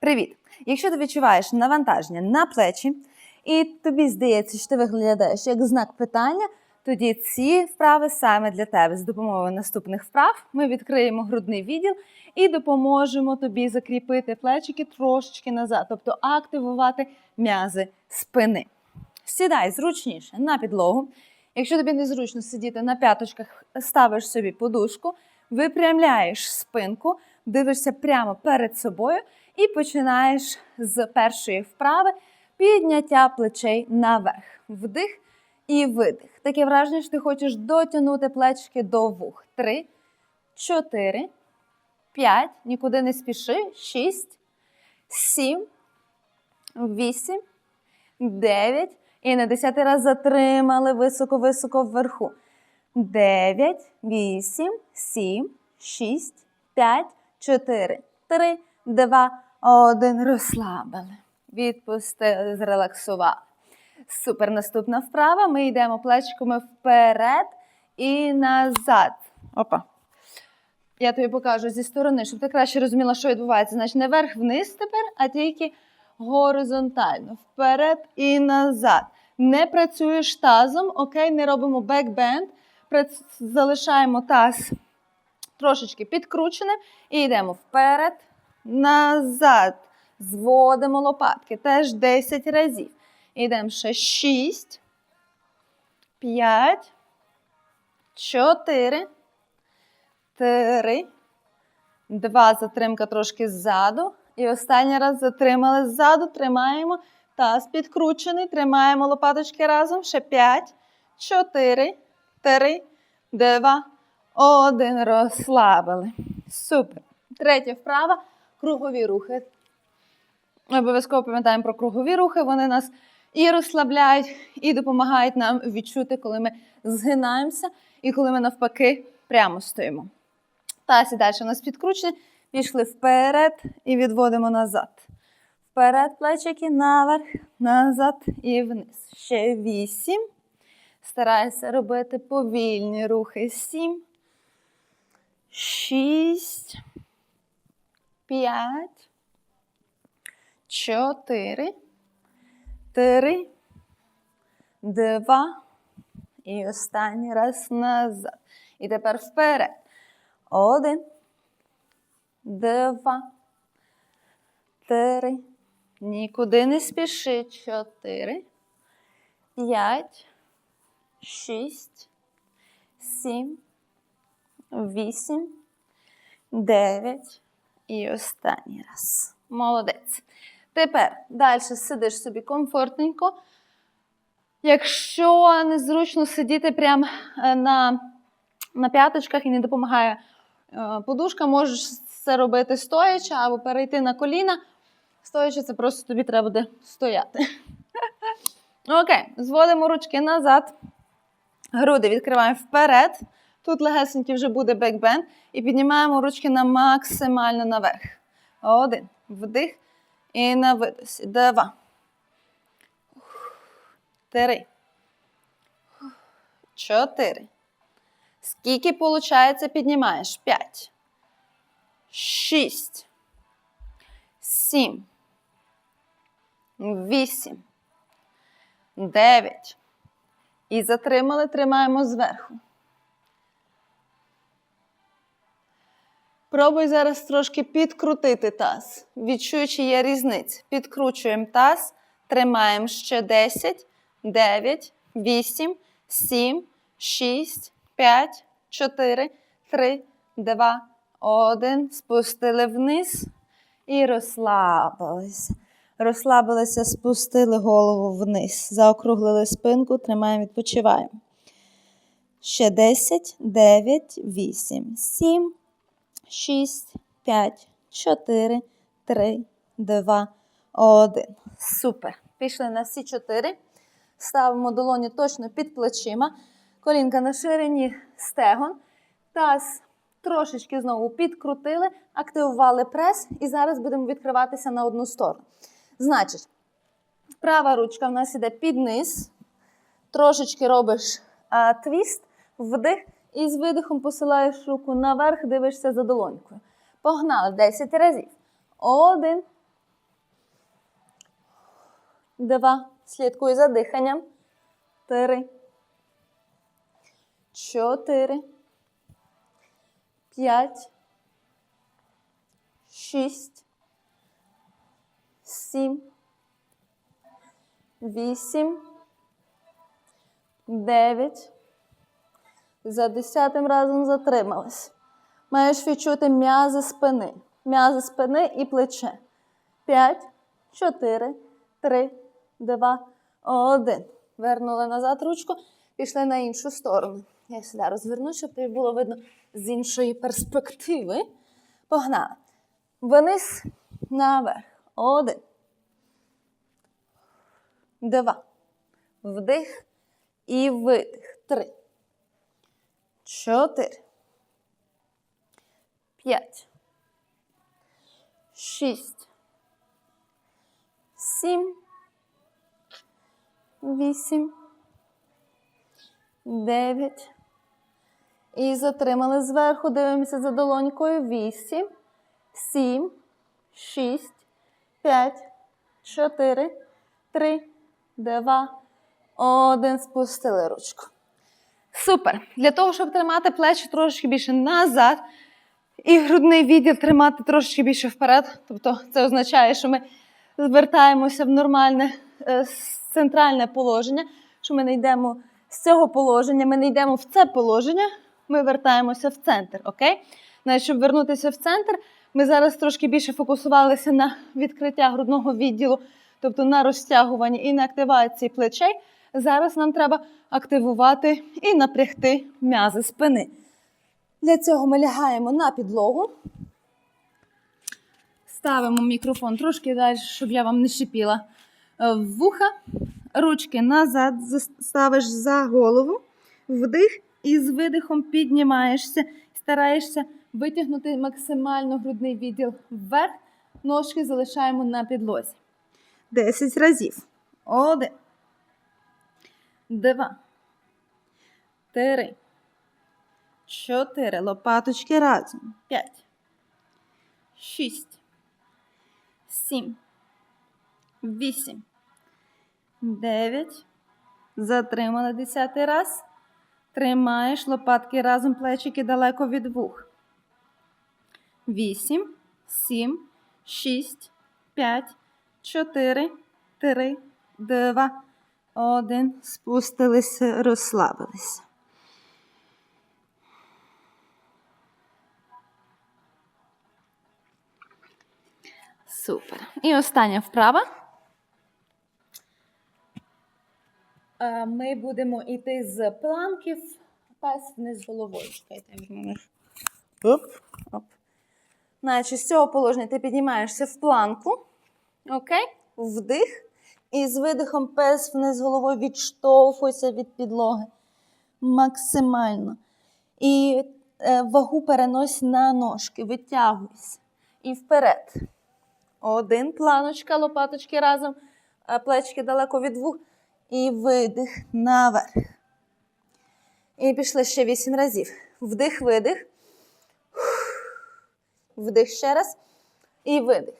Привіт! Якщо ти відчуваєш навантаження на плечі, і тобі здається, що ти виглядаєш як знак питання, тоді ці вправи саме для тебе. З допомогою наступних вправ ми відкриємо грудний відділ і допоможемо тобі закріпити плечики трошечки назад, тобто активувати м'язи спини. Сідай зручніше на підлогу. Якщо тобі незручно сидіти на п'яточках, ставиш собі подушку, випрямляєш спинку, дивишся прямо перед собою і починаєш з першої вправи підняття плечей наверх. Вдих і видих. Таке враження, що ти хочеш дотягнути плечки до вух. Три, чотири, п'ять. Нікуди не спіши. Шість, сім, вісім, дев'ять. І на десятий раз затримали високо-високо вверху. Дев'ять, вісім, сім, шість, п'ять, чотири, три, два, один. Розслабили. Відпустили, зрелаксували. Супер. Наступна вправа. Ми йдемо плечиками вперед і назад. Опа. Я тобі покажу зі сторони, щоб ти краще розуміла, що відбувається. Значить, не вверх-вниз тепер, а тільки горизонтально. Вперед і назад. Не працюєш тазом, окей, не робимо бекбенд. Залишаємо таз трошечки підкрученим і йдемо вперед, назад. Зводимо лопатки теж 10 разів. Йдемо ще 6, 5, 4, 3, 2. Затримка трошки ззаду. І останній раз затримали ззаду, тримаємо. Таз підкручений, тримаємо лопаточки разом. Ще 5, 4, 3, 2, 1. Розслабили. Супер. Третя вправа. Кругові рухи. Обов'язково пам'ятаємо про кругові рухи. Вони нас і розслабляють, і допомагають нам відчути, коли ми згинаємося, і коли ми навпаки прямо стоїмо. Таз і далі у нас підкручені. Пішли вперед і відводимо назад. Вперед плечики, наверх, назад і вниз. Ще вісім. Старайся робити повільні рухи. Сім. Шість. П'ять. Чотири. Три. Два. І останній раз назад. І тепер вперед. Один. Два. Три. Нікуди не спіши. Чотири. П'ять. Шість. Сім. Вісім. Дев'ять. І останній раз. Молодець. Тепер далі сидиш собі комфортненько. Якщо незручно сидіти прямо е, на, на п'яточках і не допомагає е, подушка, можеш це робити стоячи або перейти на коліна. Стоячи, це просто тобі треба буде стояти. Окей, зводимо ручки назад. Груди відкриваємо вперед. Тут легесенький вже буде бекбенд. І піднімаємо ручки на максимально наверх. Один. Вдих. І на видосі. Два. Три. Чотири. Скільки виходить, піднімаєш? П'ять. Шість. Сім. Вісім. Дев'ять. І затримали, тримаємо зверху. Пробуй зараз трошки підкрутити таз. Відчуй, чи є різниця. Підкручуємо таз, тримаємо ще 10, 9, 8, 7, 6, 5, 4, 3, 2, 1. Спустили вниз і розслабилися. Розслабилися, спустили голову вниз. Заокруглили спинку, тримаємо, відпочиваємо. Ще 10, 9, 8, 7, 6, 5, 4, 3, 2, 1. Супер. Пішли на всі чотири. Ставимо долоні точно під плечима. Колінка на ширині стегон. Таз трошечки знову підкрутили, активували прес. І зараз будемо відкриватися на одну сторону. Значить, права ручка в нас іде під низ. Трошечки робиш а, твіст, вдих. І з видихом посилаєш руку наверх, дивишся за долонькою. Погнали 10 разів. Один, два. Слідкуй за диханням. Три. Чотири. П'ять. Шість. Сім. Вісім. Дев'ять. За десятим разом затримались. Маєш відчути м'язи спини. М'язи спини і плече. П'ять, чотири, три, два, один. Вернули назад ручку, пішли на іншу сторону. Я сюди розверну, щоб тобі було видно з іншої перспективи. Погнали. Вниз, наверх. Один. Два. Вдих і видих. Три. Чотири. П'ять. Шість. Сім. Вісім. Дев'ять. І затримали зверху. Дивимося за долонькою. Вісім. Сім. Шість. П'ять. Чотири. Три. Два. Один. Спустили ручку. Супер. Для того, щоб тримати плечі трошки більше назад і грудний відділ тримати трошки більше вперед. Тобто це означає, що ми звертаємося в нормальне е, центральне положення, що ми не йдемо з цього положення, ми не йдемо в це положення, ми вертаємося в центр. Окей? Значить, щоб вернутися в центр, ми зараз трошки більше фокусувалися на відкриття грудного відділу, тобто на розтягуванні і на активації плечей. Зараз нам треба активувати і напрягти м'язи спини. Для цього ми лягаємо на підлогу. Ставимо мікрофон трошки далі, щоб я вам не шипіла е, в вуха. Ручки назад ставиш за голову, вдих і з видихом піднімаєшся, стараєшся витягнути максимально грудний відділ вверх. Ножки залишаємо на підлозі. 10 разів. Один. Два. Три. Чотири. Лопаточки разом. П'ять. Шість. Сім. Вісім. Дев'ять. Затримали десятий раз. Тримаєш лопатки разом, плечики далеко від вух. Вісім. Сім. Шість. П'ять. Чотири. Три. Два. Один. Спустилися, розслабилися. Супер. І остання вправа. Е, Ми будемо йти з планків, пес вниз головою. Оп, оп. Значить, з цього положення ти піднімаєшся в планку. Окей? Вдих. І з видихом пес вниз головою відштовхуйся від підлоги. Максимально. І е, вагу перенось на ножки, витягуйся. І вперед. Один, планочка, лопаточки разом, а плечки далеко від вух. І видих наверх. І пішли ще вісім разів. Вдих, видих. Вдих ще раз. І видих.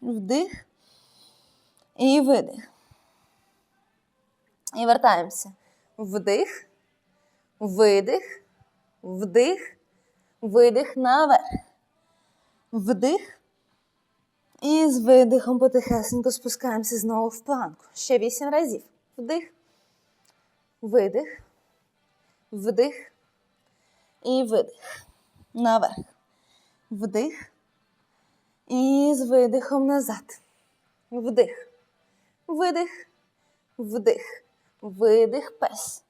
Вдих. І видих. І вертаємося. Вдих. Видих. Вдих. Видих наверх. Вдих. І з видихом потихесенько спускаємося знову в планку. Ще вісім разів. Вдих, видих, вдих і видих. Наверх. Вдих. І з видихом назад. Вдих. Видих. Вдих. Видих. Пес.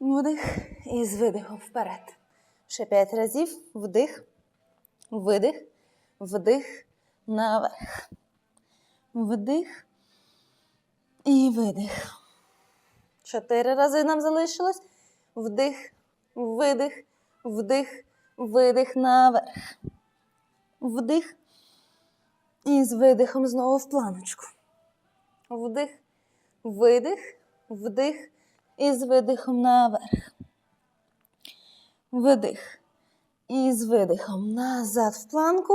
Вдих. І з видихом вперед. Ще п'ять разів. Вдих, видих, вдих, наверх. Вдих і видих. Чотири рази нам залишилось. Вдих, видих, вдих, видих наверх. Вдих. І з видихом знову в планочку. Вдих, видих, вдих і з видихом наверх. Видих. І з видихом назад в планку.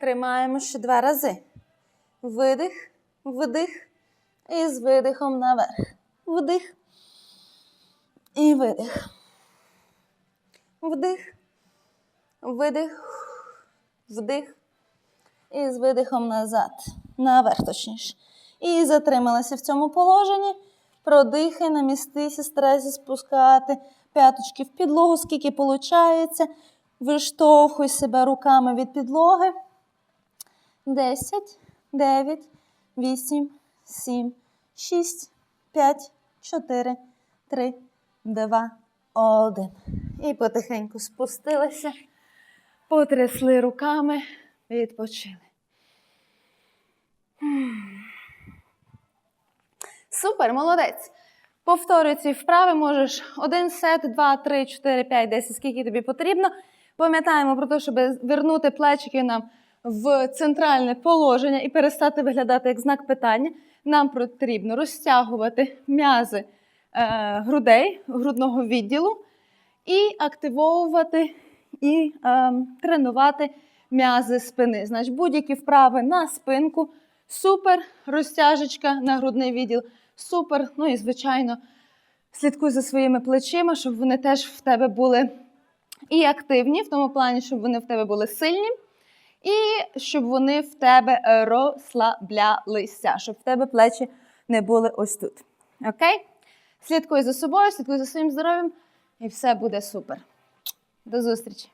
Тримаємо ще два рази. Видих, вдих. І з видихом наверх. Вдих. І видих. Вдих. Видих. Вдих. І з видихом назад. Наверх точніше. І затрималася в цьому положенні. Продихай, намістися, старайся спускати п'яточки в підлогу, скільки виходить. Виштовхуй себе руками від підлоги. 10, 9, 8, 7, 6, 5, 4, 3, 2, 1. І потихеньку спустилися, потрясли руками, відпочили. Супер, молодець. Повторюй ці вправи, можеш один сет, два, три, чотири, п'ять, десять, скільки тобі потрібно. Пам'ятаємо про те, щоб вернути плечики нам в центральне положення і перестати виглядати як знак питання. Нам потрібно розтягувати м'язи е, грудей, грудного відділу і активовувати і е, тренувати м'язи спини. Значить, будь-які вправи на спинку, супер розтяжечка на грудний відділ, супер. Ну і звичайно, слідкуй за своїми плечима, щоб вони теж в тебе були і активні, в тому плані, щоб вони в тебе були сильні, і щоб вони в тебе розслаблялися, щоб в тебе плечі не були ось тут. Окей? Слідкуй за собою, слідкуй за своїм здоров'ям, і все буде супер. До зустрічі!